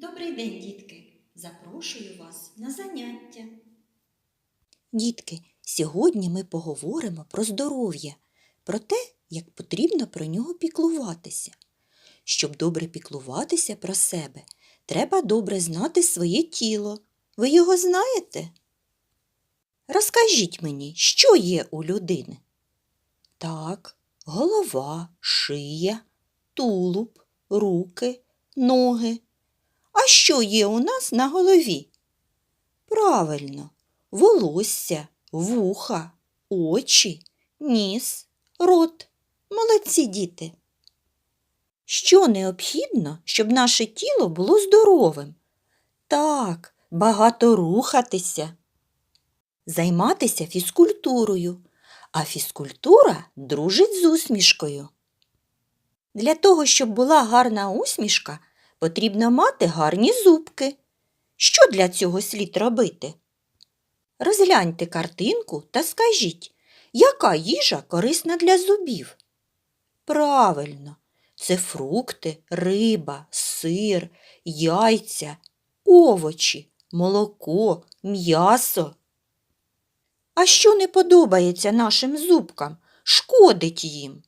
Добрий день, дітки! Запрошую вас на заняття. Дітки, сьогодні ми поговоримо про здоров'я, про те, як потрібно про нього піклуватися. Щоб добре піклуватися про себе, треба добре знати своє тіло. Ви його знаєте? Розкажіть мені, що є у людини? Так, голова, шия, тулуб, руки, ноги. Що є у нас на голові? Правильно, волосся, вуха, очі, ніс, рот. Молодці діти. Що необхідно, щоб наше тіло було здоровим? Так, багато рухатися, займатися фізкультурою, а фізкультура дружить з усмішкою. Для того, щоб була гарна усмішка, потрібно мати гарні зубки. Що для цього слід робити? Розгляньте картинку та скажіть, яка їжа корисна для зубів? Правильно, це фрукти, риба, сир, яйця, овочі, молоко, м'ясо. А що не подобається нашим зубкам, шкодить їм?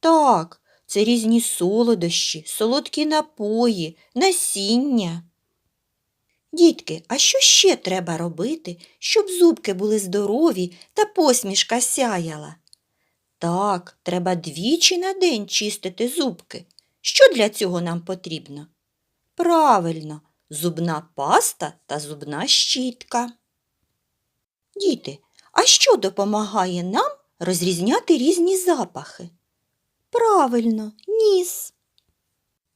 Так, це різні солодощі, солодкі напої, насіння. Дітки, а що ще треба робити, щоб зубки були здорові та посмішка сяяла? Так, треба двічі на день чистити зубки. Що для цього нам потрібно? Правильно, зубна паста та зубна щітка. Діти, а що допомагає нам розрізняти різні запахи? Правильно, ніс.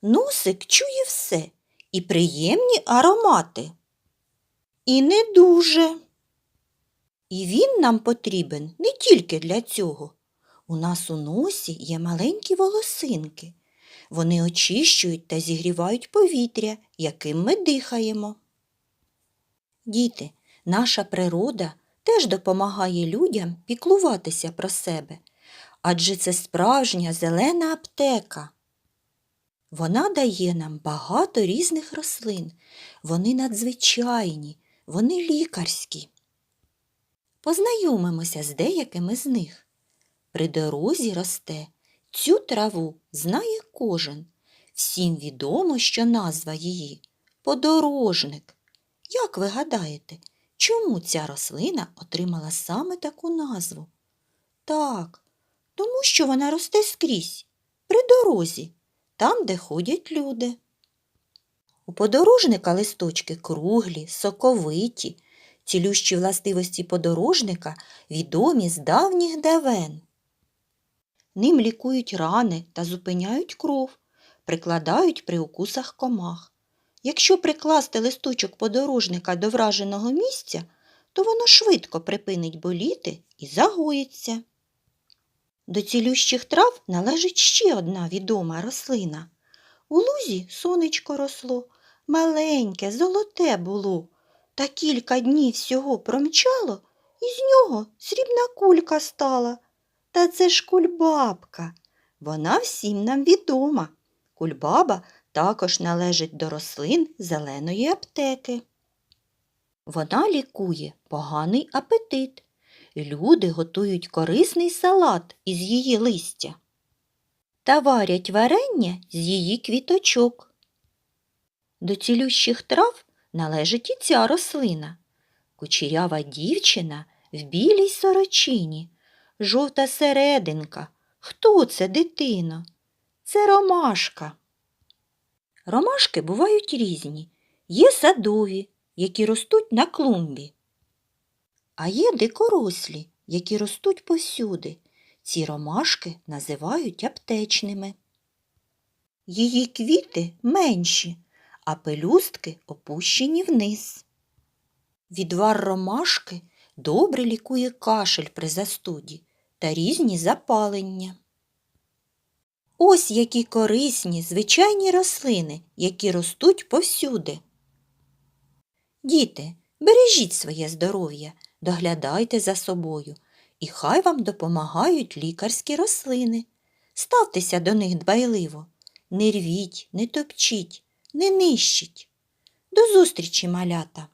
Носик чує все і приємні аромати. І не дуже. І він нам потрібен не тільки для цього. У нас у носі є маленькі волосинки. Вони очищують та зігрівають повітря, яким ми дихаємо. Діти, наша природа теж допомагає людям піклуватися про себе, адже це справжня зелена аптека. Вона дає нам багато різних рослин. Вони надзвичайні, вони лікарські. Познайомимося з деякими з них. При дорозі росте. Цю траву знає кожен. Всім відомо, що назва її подорожник. Як ви гадаєте, чому ця рослина отримала саме таку назву? Так, тому що вона росте скрізь, при дорозі там, де ходять люди. У подорожника листочки круглі, соковиті, цілющі властивості подорожника відомі з давніх давен. Ним лікують рани та зупиняють кров, прикладають при укусах комах. Якщо прикласти листочок подорожника до враженого місця, то воно швидко припинить боліти і загоїться. До цілющих трав належить ще одна відома рослина. У лузі сонечко росло, маленьке, золоте було, та кілька днів всього промчало, і з нього срібна кулька стала. Та це ж кульбабка. Вона всім нам відома. Кульбаба також належить до рослин зеленої аптеки. Вона лікує поганий апетит. Люди готують корисний салат із її листя та варять варення з її квіточок. До цілющих трав належить і ця рослина. Кучерява дівчина в білій сорочині, жовта серединка. Хто це, дитино? Це ромашка. Ромашки бувають різні. Є садові, які ростуть на клумбі. А є дикорослі, які ростуть повсюди. Ці ромашки називають аптечними. Її квіти менші, а пелюстки опущені вниз. Відвар ромашки добре лікує кашель при застуді та різні запалення. Ось які корисні звичайні рослини, які ростуть повсюди. Діти, бережіть своє здоров'я, доглядайте за собою, і хай вам допомагають лікарські рослини. Ставтеся до них дбайливо, не рвіть, не топчіть, не нищить. До зустрічі, малята!